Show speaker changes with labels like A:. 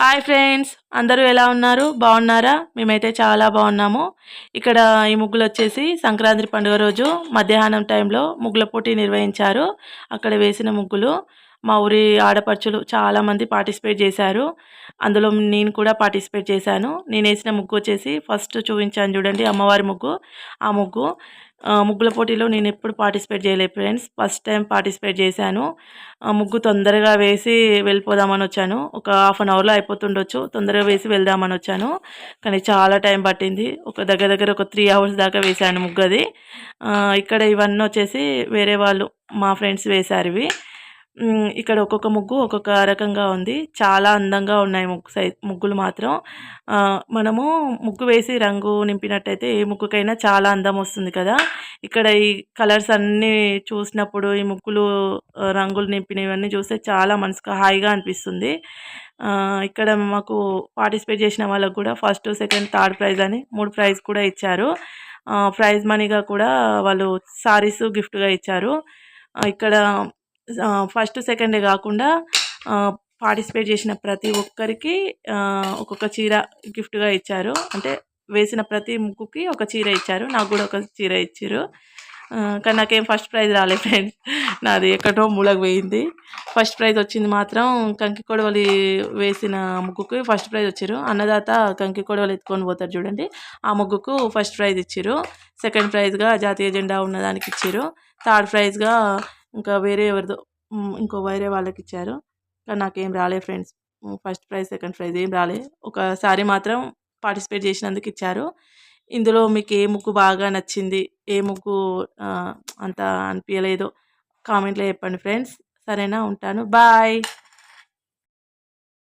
A: Hi friends అందరూ ఎలా ఉన్నారు? బాగున్నారా? మేమైతే చాలా బాగున్నాము. ఇక్కడ ఈ ముగ్గులు వచ్చేసి సంక్రాంతి పండుగ రోజు మధ్యాహ్నం టైంలో ముగ్గుల పోటీ నిర్వహించారు. అక్కడ వేసిన ముగ్గులు మా ఊరి ఆడపడుచులు చాలామంది పార్టిసిపేట్ చేశారు. అందులో నేను కూడా పార్టిసిపేట్ చేశాను. నేను వేసిన ముగ్గు వచ్చేసి ఫస్ట్ చూపించాను చూడండి అమ్మవారి ముగ్గు. ఆ ముగ్గు ముగ్గుల పోటీలో నేను ఎప్పుడు పార్టిసిపేట్ చేయలేదు ఫ్రెండ్స్. ఫస్ట్ టైం పార్టిసిపేట్ చేశాను. ఆ ముగ్గు తొందరగా వేసి వెళ్ళిపోదామని వచ్చాను. ఒక హాఫ్ అన్ అవర్లో అయిపోతుండొచ్చు. తొందరగా వేసి వెళ్దామని వచ్చాను. కానీ చాలా టైం పట్టింది. ఒక దగ్గర దగ్గర ఒక త్రీ అవర్స్ దాకా వేశాను ముగ్గు అది ఇక్కడ ఇవన్నీ వచ్చేసి వేరే వాళ్ళు మా ఫ్రెండ్స్ వేశారు ఇవి. ఇక్కడ ఒక్కొక్క ముగ్గు ఒక్కొక్క రకంగా ఉంది. చాలా అందంగా ఉన్నాయి ముగ్గు సై ముగ్గులు మాత్రం. మనము ముగ్గు వేసి రంగు నింపినట్టయితే ఏ ముగ్గుకైనా చాలా అందం వస్తుంది కదా. ఇక్కడ ఈ కలర్స్ అన్నీ చూసినప్పుడు ఈ ముగ్గులు రంగులు నింపినవన్నీ చూస్తే చాలా మనసుకు హాయిగా అనిపిస్తుంది. ఇక్కడ మాకు పార్టిసిపేట్ చేసిన వాళ్ళకు కూడా ఫస్ట్ సెకండ్ థర్డ్ ప్రైజ్ అని మూడు ప్రైజ్ కూడా ఇచ్చారు. ప్రైజ్ మనీగా కూడా వాళ్ళు సారీస్ గిఫ్ట్గా ఇచ్చారు. ఇక్కడ ఫస్ట్ సెకండే కాకుండా పార్టిసిపేట్ చేసిన ప్రతి ఒక్కరికి ఒక్కొక్క చీర గిఫ్ట్గా ఇచ్చారు. అంటే వేసిన ప్రతి ముగ్గుకి ఒక చీర ఇచ్చారు. నాకు కూడా ఒక చీర ఇచ్చారు. కానీ నాకేం ఫస్ట్ ప్రైజ్ రాలే ఫ్రెండ్స్ నాది ఎక్కడో మూలకు పోయింది. ఫస్ట్ ప్రైజ్ వచ్చింది మాత్రం కంకి కొడవలి వేసిన ముగ్గుకి ఫస్ట్ ప్రైజ్ వచ్చారు. అన్నదాత కంకి కొడవలి ఎత్తుకొని పోతారు చూడండి. ఆ ముగ్గుకు ఫస్ట్ ప్రైజ్ ఇచ్చారు. సెకండ్ ప్రైజ్గా జాతీయ జెండా ఉన్నదానికి ఇచ్చారు. థర్డ్ ప్రైజ్గా ఇంకా వేరే ఎవరిదో ఇంకో వేరే వాళ్ళకి ఇచ్చారు. కానీ నాకేం రాలే friends. First prize second prize ఏం రాలే. ఒకసారి మాత్రం పార్టిసిపేట్ చేసినందుకు ఇచ్చారు. ఇందులో మీకు ఏ ముగ్గు బాగా నచ్చింది ఏ ముగ్గు అంత అనిపించలేదో కామెంట్లో చెప్పండి ఫ్రెండ్స్. సరేనా? ఉంటాను. బాయ్!